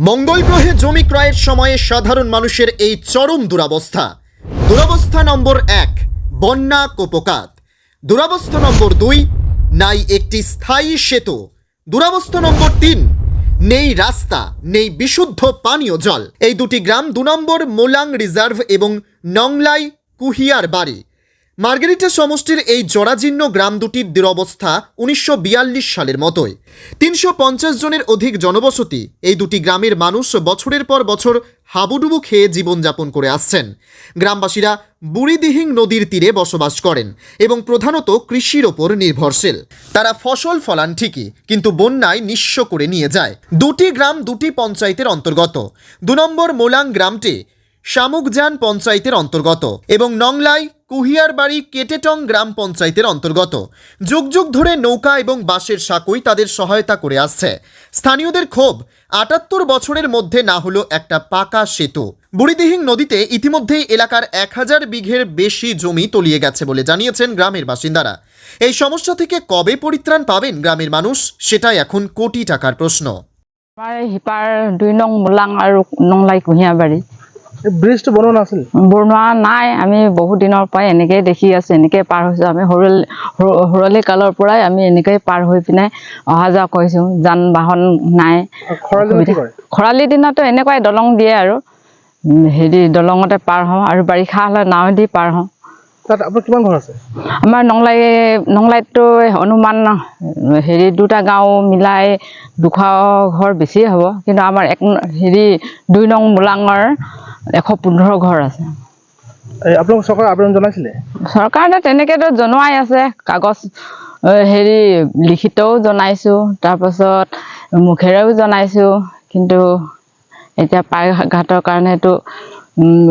মঙ্গল গ্রহে জমি ক্রয়ের সময়ে সাধারণ মানুষের এই চরম দুরাবস্থা। দুরাবস্থা নম্বর এক, বন্যা কোপকাত। দুরাবস্থা নম্বর দুই, নাই একটি স্থায়ী সেতু। দুরাবস্থা নম্বর তিন, নেই রাস্তা, নেই বিশুদ্ধ পানীয় জল। এই দুটি গ্রাম দু নম্বর মোলাং রিজার্ভ এবং নংলাই কুহিয়ার বাড়ি। মার্গেরিটা সমষ্টির এই জরাজীর্ণ গ্রাম দুটির দুরবস্থা উনিশশো সালের মতোই। তিনশো পঞ্চাশ জনের অধিক জনবসতি এই দুটি গ্রামের মানুষ বছরের পর বছর হাবুডুবু খেয়ে জীবনযাপন করে আসছেন। গ্রামবাসীরা বুড়িদিহিং নদীর তীরে বসবাস করেন এবং প্রধানত কৃষির ওপর নির্ভরশীল। তারা ফসল ফলান ঠিকই, কিন্তু বন্যায় নিঃস্ব করে নিয়ে যায়। দুটি গ্রাম দুটি পঞ্চায়েতের অন্তর্গত। দু নম্বর মোলাং গ্রামটি শামুকজান পঞ্চায়েতের অন্তর্গত এবং নংলাই কুহিয়ারবাড়ি কেটেটং গ্রাম পঞ্চায়েতের অন্তর্গত। যুগ যুগ ধরে নৌকা এবং বাঁশের সাঁকুই তাদের সহায়তা করে আসছে। স্থানীয়দের ক্ষোভ, আটাত্তর বছরের মধ্যে না হলো একটা পাকা সেতু। বুড়িদিহিং নদীতে ইতিমধ্যেই এলাকার এক হাজার বিঘের বেশি জমি তলিয়ে গেছে বলে জানিয়েছেন গ্রামের বাসিন্দারা। এই সমস্যা থেকে কবে পরিত্রাণ পাবেন গ্রামের মানুষ, সেটাই এখন কোটি টাকার প্রশ্ন। এই দুই নং মোলাং আৰু নংলাই কুঁহিয়াবাৰী এই ব্ৰিজটো বনোৱা নাছিল? বনোৱা নাই আমি বহুত দিনৰ পৰাই এনেকেই দেখি আছোঁ এনেকেই পাৰ হৈছোঁ। আমি সৰুল সৰু- সৰুৱালী কালৰ পৰাই আমি এনেকেই পাৰ হৈ পিনে অহা যোৱা কৰিছোঁ যান বাহন নাই। খৰালি দিনত এনেকুৱাই দলং দিয়ে আৰু। হেৰি দলঙতে পাৰ হওঁ আৰু বাৰিষা হ'লে নাৱেদি পাৰ হওঁ। তাত আপোনাৰ কিমান ঘৰ আছে? আমাৰ নংলাই নংলাইততো অনুমান হেৰি দুটা গাঁও মিলাই দুশ ঘৰ বেছিয়ে হ'ব। কিন্তু আমাৰ এক হেৰি দুই নং মোলাঙৰ এশ পোন্ধৰ ঘৰ আছে। আপোনালোক চৰকাৰে আবেদন জনাইছিলে? চৰকাৰে তেনেকৈতো জনোৱাই আছে। কাগজ হেৰি লিখিতও জনাইছোঁ তাৰপাছত মুখেৰেও জনাইছোঁ কিন্তু এতিয়া পায়ঘাটৰ কাৰণেতো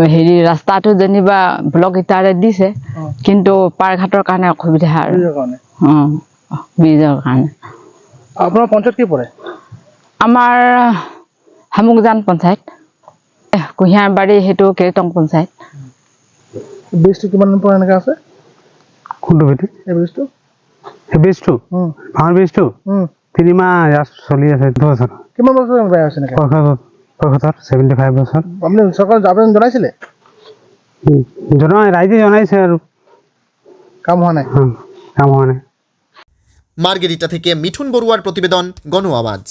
হেৰি ৰাস্তাটো যেনিবা ব্লক ইটাৰে দিছে। কিন্তু পাৰঘাটৰ কাৰণে অসুবিধা আৰু। ব্ৰিজৰ কাৰণে? অঁ ব্ৰিজৰ কাৰণে। আপোনাৰ পঞ্চায়ত কি পৰে? আমাৰ শামুকজান পঞ্চায়ত। কুঁহিয়াৰবাৰী সেইটো কেইটং পঞ্চায়ত। ব্ৰিজটো কিমান দিন পৰা এনেকৈ আছে? কোনটো ভেটি এই ব্ৰিজটো সেই উম, ভাঙৰ উম। তিনিমাহ ইয়াত চলি আছে দুবছৰ কিমান বছৰ এনেকৈ পঁয়সত্তৰ পঁয়সত্তৰ ছেভেণ্টি ফাইভ বছৰ। আপুনি চৰকাৰে আবেদন জনাইছিলে? জনাই ৰাইজে জনাইছে আৰু। কাম হোৱা নাই? হুম, কাম হোৱা নাই। মার্গেরিটা থেকে মিঠুন বড়ুয়ার প্রতিবেদন গণ আওয়াজ